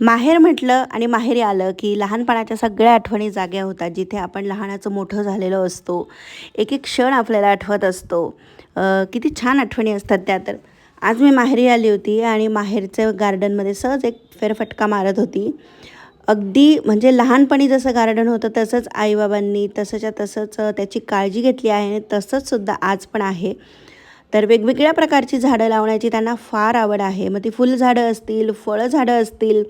माहेर म्हटलं आणि माहेरी आलं की लहानपणाच्या सगळ्या आठवणी जाग्या होतात जिथे आपण लहानाचं मोठं झालेलो असतो. एक एक क्षण आपल्याला आठवत असतो. किती छान आठवणी असतात त्या तर. आज मी माहेरी आली होती आणि माहेरचं गार्डनमध्ये सहज एक फेरफटका मारत होती. अगदी म्हणजे लहानपणी जसं गार्डन होतं तसंच आईबाबांनी तसंच्या तसंच त्याची काळजी घेतली आहे आणि तसंच सुद्धा आज पण आहे. तर वेगवेगळ्या प्रकारची झाडं लावण्याची त्यांना फार आवड आहे. मग ती फुलझाडं असतील फळं झाडं असतील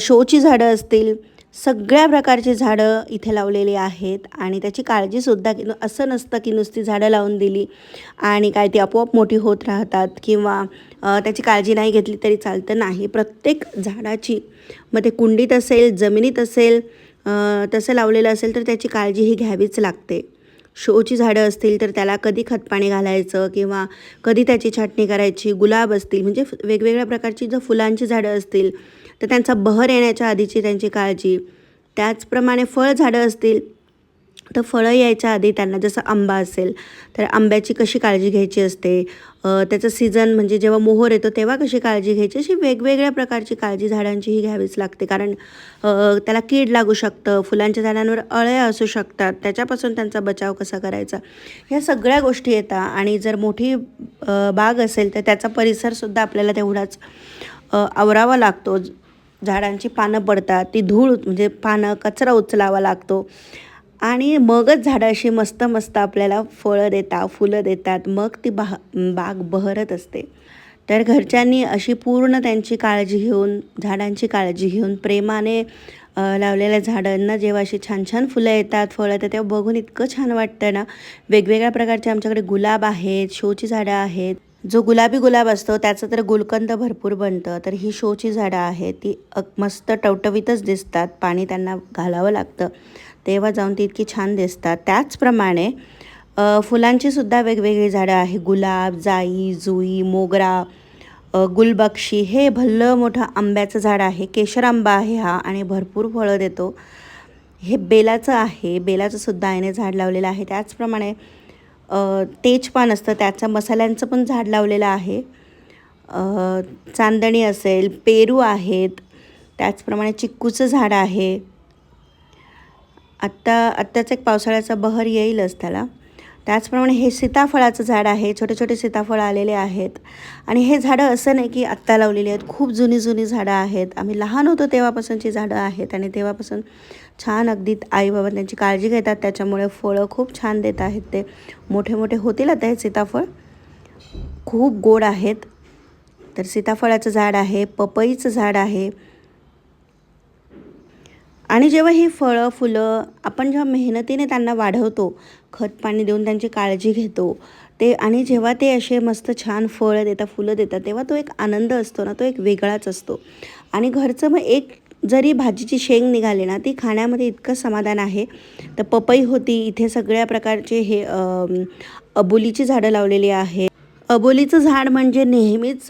शोची झाडं असतील सगळ्या प्रकारची झाडं इथे लावलेली आहेत. आणि त्याची काळजीसुद्धा की असं नसतं की नुसती झाडं लावून दिली आणि काय ती आपोआप मोठी होत राहतात किंवा त्याची काळजी नाही घेतली तरी चालतं नाही. प्रत्येक झाडाची मग ते कुंडीत असेल जमिनीत असेल तसं लावलेलं असेल तर त्याची काळजी ही घ्यावीच लागते. शोची झाडं असतील तर त्याला कधी खतपाणी घालायचं किंवा कधी त्याची छाटणी करायची गुलाब असतील म्हणजे वेगवेगळ्या प्रकारची जर फुलांची झाडं असतील तर त्यांचा बहर येण्याच्या आधीची त्यांची काळजी. त्याचप्रमाणे फळझाडं असतील तर फळं यायच्या आधी त्यांना जसं आंबा असेल तर आंब्याची कशी काळजी घ्यायची असते? त्याचं सीझन म्हणजे जेव्हा मोहर येतो तेव्हा कशी काळजी घ्यायची? अशी वेगवेगळ्या प्रकारची काळजी झाडांचीही घ्यावीच लागते. कारण त्याला कीड लागू शकतं फुलांच्या झाडांवर अळ्या असू शकतात त्याच्यापासून त्यांचा बचाव कसा करायचा? ह्या सगळ्या गोष्टी येतात आणि जर मोठी बाग असेल तर त्याचा परिसरसुद्धा आपल्याला तेवढाच आवरावा लागतो. झाडांची पानं पडतात ती धूळ म्हणजे पानं कचरा उचलावा लागतो. आणि मगच झाडं अशी मस्त मस्त आपल्याला फळं देतात फुलं देतात. मग ती बा बाग बहरत असते. तर घरच्यांनी अशी पूर्ण त्यांची काळजी घेऊन झाडांची काळजी घेऊन प्रेमाने लावलेल्या झाडांना जेव्हा अशी छान छान फुलं येतात फळं येतात तेव्हा बघून इतकं छान वाटतं ना. वेगवेगळ्या प्रकारचे आमच्याकडे गुलाब आहेत शोची झाडं आहेत. जो गुलाबी गुलाब असतो त्याचं तर गुलकंद भरपूर बनतं. तर ही शोची झाडं आहेत ती मस्त टवटवीतच दिसतात. पाणी त्यांना घालावं लागतं. तेव्हा जाऊन ती इतकी छान दिसतात. त्याचप्रमाणे फुलांची सुद्धा वेगवेगळी झाडं आहे गुलाब जाई जुई मोगरा गुलबक्षी हे भल्लं मोठं आंब्याचं झाड आहे. केशर आंबा आहे हा आणि भरपूर फळं देतो. हे बेलाचं आहे. बेलाचं सुद्धा याने झाड लावलेलं आहे. त्याचप्रमाणे तेजपान असतं. त्याचं मसाल्यांचं पण झाड लावलेलं आहे. चांदणी असेल पेरू आहेत. त्याचप्रमाणे चिक्कूचं झाड आहे. आत्ता आत्ताच एक पावसाळ्याचा बहर येईलच त्याला. त्याचप्रमाणे हे सीताफळाचं झाड आहे छोटे छोटे सीताफळ आलेले आहेत. आणि हे झाडं असं नाही की आत्ता लावलेली आहेत खूप जुनी जुनी झाडं आहेत. आम्ही लहान होतो तेव्हापासूनची झाडं आहेत आणि तेव्हापासून छान अगदी आई बाबा त्यांची काळजी घेतात त्याच्यामुळे फळं खूप छान देत आहेत ते. मोठे मोठे होतील आता हे सीताफळ. खूप गोड आहेत. तर सीताफळाचं झाड आहे पपईचं झाड आहे. आणि जेव्हा ही फळं फुलं आपण जेव्हा मेहनतीने त्यांना वाढवतो खत पाणी देऊन त्यांची काळजी घेतो ते आणि जेव्हा ते असे मस्त छान फळं देतात फुलं देतात तेव्हा तो एक आनंद असतो ना तो एक वेगळाच असतो. आणि घरचं मग एक जरी भाजीची शेंग निघाली ना ती खाण्यामध्ये इतकं समाधान आहे. तर पपई होती इथे सगळ्या प्रकारचे हे अबोलीची झाडं लावलेली आहे. अबोलीचं झाड म्हणजे नेहमीच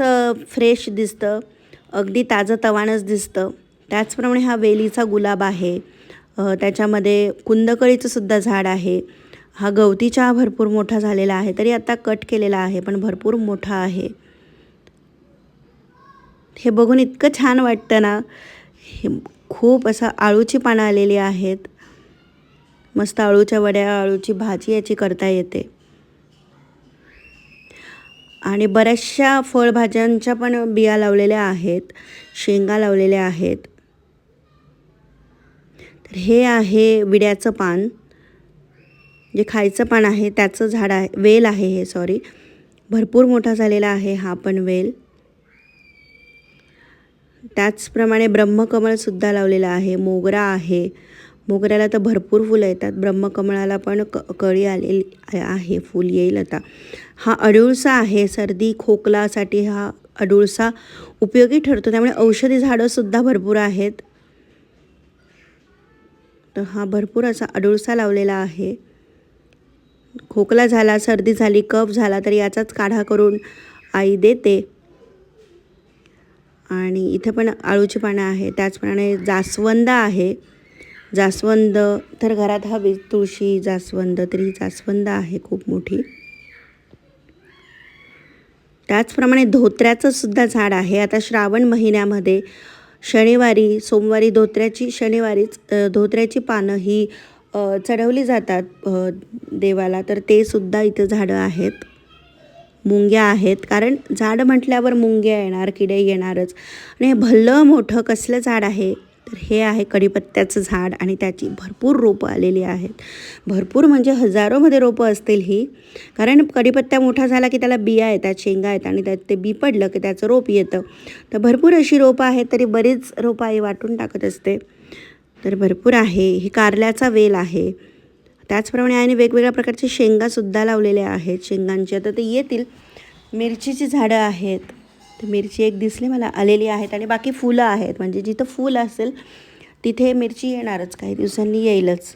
फ्रेश दिसतं. अगदी ताजं तवानच दिसतं. त्याचप्रमाणे हा वेलीचा गुलाब आहे. त्याच्यामध्ये कुंदकळीचं सुद्धा झाड आहे. हा गवती चहा भरपूर मोठा झालेला आहे. तरी आता कट केलेला आहे पण भरपूर मोठा आहे. हे बघून इतकं छान वाटतं ना. हे खूप असं आळूची पानं आलेली आहेत. मस्त आळूच्या वड्या आळूची भाजी याची करता येते. आणि बऱ्याचशा फळभाज्यांच्या पण बिया लावलेल्या आहेत शेंगा लावलेल्या आहेत. तर हे आहे विड्याचं पान. जे खायचं पान आहे त्याचं झाड आहे वेल आहे हे सॉरी भरपूर मोठा झालेला आहे हा पण वेल. त्याचप्रमाणे ब्रह्मकमळसुद्धा लावलेलं आहे मोगरा आहे. मोगऱ्याला तर भरपूर फुलं येतात. ब्रह्मकमळाला पण क कळी आलेली आहे फूल येईल आता. हा अडुळसा आहे सर्दी खोकलासाठी हा अडुळसा उपयोगी ठरतो. त्यामुळे औषधी झाडंसुद्धा भरपूर आहेत. तर हा भरपूर असा अडुळसा लावलेला आहे. खोकला झाला सर्दी झाली कफ झाला तर याचाच काढा करून आई देते. आणि इथं पण आळूची पानं आहे त्याचप्रमाणे जास्वंद आहे. जास्वंद तर घरात हवी तुळशी जास्वंद तरी जास्वंद आहे खूप मोठी. त्याचप्रमाणे धोत्र्याचं सुद्धा झाड आहे. आता श्रावण महिन्यामध्ये शनिवारी सोमवारी धोत्र्याची शनिवारीच धोत्र्याची पानं ही चढवली जातात देवाला. तर ते सुद्धा इथं झाडं आहेत. मुंग्या आहेत. कारण झाड म्हटल्यावर मुंग्या येणार किडे येणारच. आणि हे भलं मोठं कसलं झाड आहे? तर हे आहे कढीपत्त्याचं झाड आणि त्याची भरपूर रोपं आलेली आहेत. भरपूर म्हणजे हजारोमध्ये रोपं असतील ही. कारण कढीपत्ता मोठा झाला की त्याला बिया येतात शेंगा येतात आणि त्यात ते बी पडलं की त्याचं रोप येतं. तर भरपूर अशी रोपं आहेत तरी बरीच रोपं आई वाटून टाकत असते. तर भरपूर आहे. ही कारल्याचा वेल आहे. त्याचप्रमाणे आईने वेगवेगळ्या प्रकारचे शेंगासुद्धा लावलेल्या आहेत. शेंगांची आता ते येतील. मिरचीची झाडं आहेत. तर मिरची एक दिसली मला आलेली आहेत आणि बाकी फुलं आहेत. म्हणजे जिथं फूल असेल तिथे मिरची येणारच काही दिवसांनी येईलच.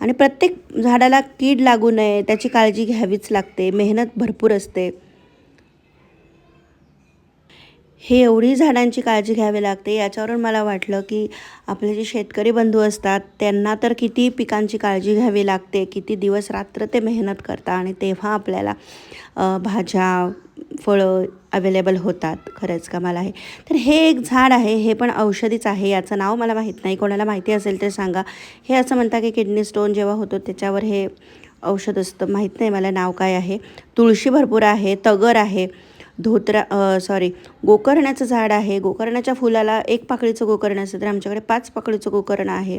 आणि प्रत्येक झाडाला कीड लागू नये त्याची काळजी घ्यावीच लागते मेहनत भरपूर असते. हे एवढी झाडांची काळजी घ्यावी लागते याच्यावरून मला वाटलं की आपले जे शेतकरी बंधू असतात त्यांना तर किती पिकांची काळजी घ्यावी लागते किती दिवस रात्र ते मेहनत करतात आणि तेव्हा आपल्याला भाज्या फळं अवेलेबल होतात. खरंच कमाल आहे. तर हे एक झाड आहे हे पण औषधीच आहे याचं नाव मला माहीत नाही. कोणाला माहिती असेल तर सांगा. हे असं म्हणतात की किडनी स्टोन जेव्हा होतो त्याच्यावर हे औषध असतं. माहीत नाही मला नाव काय आहे. तुळशी भरपूर आहे तगर आहे. धोत्रा सॉरी गोकर्णाचं झाड आहे. गोकर्णाच्या फुलाला एक पाकळीचं गोकर्ण असतं तर आमच्याकडे पाच पाकळीचं गोकर्ण आहे.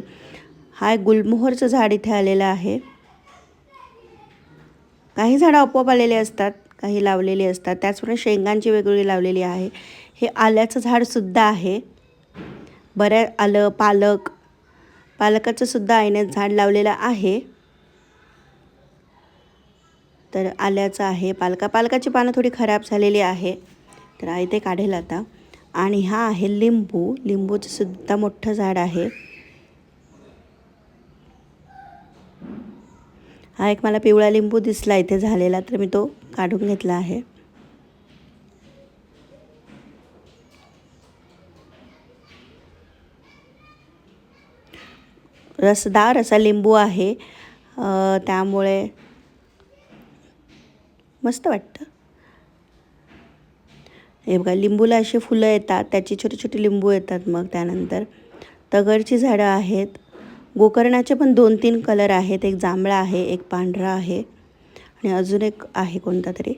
हा एक गुलमोहरचं झाड इथे आलेलं आहे. काही झाडं आपोआप आलेले असतात काही लावलेली असतात. त्याचप्रमाणे शेंगांची वेगवेगळी लावलेली आहे. हे आल्याचं झाडसुद्धा आहे. बऱ्या आलं पालक. पालकाचं सुद्धा आईने झाड लावलेलं आहे. तर आल्याचं आहे. पालका पालकाची पानं थोडी खराब झालेली आहे. तर आई ते काढेल आता. आणि हा आहे लिंबू. लिंबूचं सुद्धा मोठं झाड आहे. हा एक मला पिवळा लिंबू दिसला इथे झालेला तर मी तो काढून घेतला आहे. रसदार असा लिंबू आहे. त्यामुळे मस्त वाटतं. हे बघा लिंबूला अशी फुलं येतात त्याची छोटी छोटी लिंबू येतात मग त्यानंतर. तगरची झाडं आहेत. गोकर्णाचे पण दोन तीन कलर आहेत. एक जांभळा आहे एक पांढरा आहे आणि अजून एक आहे कोणता तरी.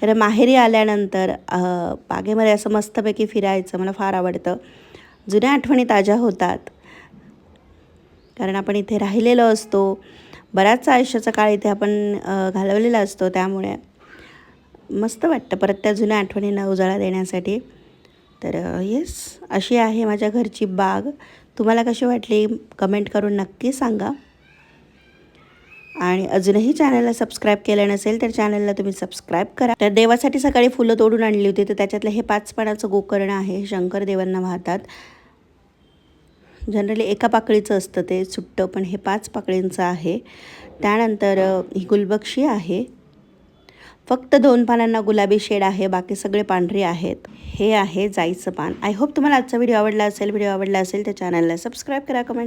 तर माहेरी आल्यानंतर बागेमध्ये असं मस्तपैकी फिरायचं मला फार आवडतं. जुन्या आठवणी ताज्या होतात. कारण आपण इथे राहिलेलो असतो. बराचसा आयुष्याचा काळ इथे आपण घालवलेला असतो त्यामुळे मस्त वाटतं. परत त्या जुन्या आठवणींना उजाळा देण्यासाठी. तर येस अशी आहे माझ्या घरची बाग. तुम्हाला कशी वाटली कमेंट करून नक्की सांगा. आणि अजूनही चॅनलला सबस्क्राईब केलं नसेल तर चॅनलला तुम्ही सबस्क्राईब करा. तर देवासाठी सकाळी फुलं तोडून आणली होती तर त्याच्यातलं हे पाच पानाचं गोकर्ण आहे शंकर देवांना वाहतात. जनरली एका पाकळीचं असतं ते सुट्टं पण हे पाच पाकळींचं आहे. त्यानंतर ही गुलबक्षी आहे. फक्त दोन पानांना गुलाबी शेड आहे बाकी सगळे पांढरे आहेत. हे आहे जाईचं पान. आय होप तुम्हाला आजचा व्हिडिओ आवडला असेल व्हिडिओ आवडला असेल तर चॅनलला सबस्क्राईब करा कमेंट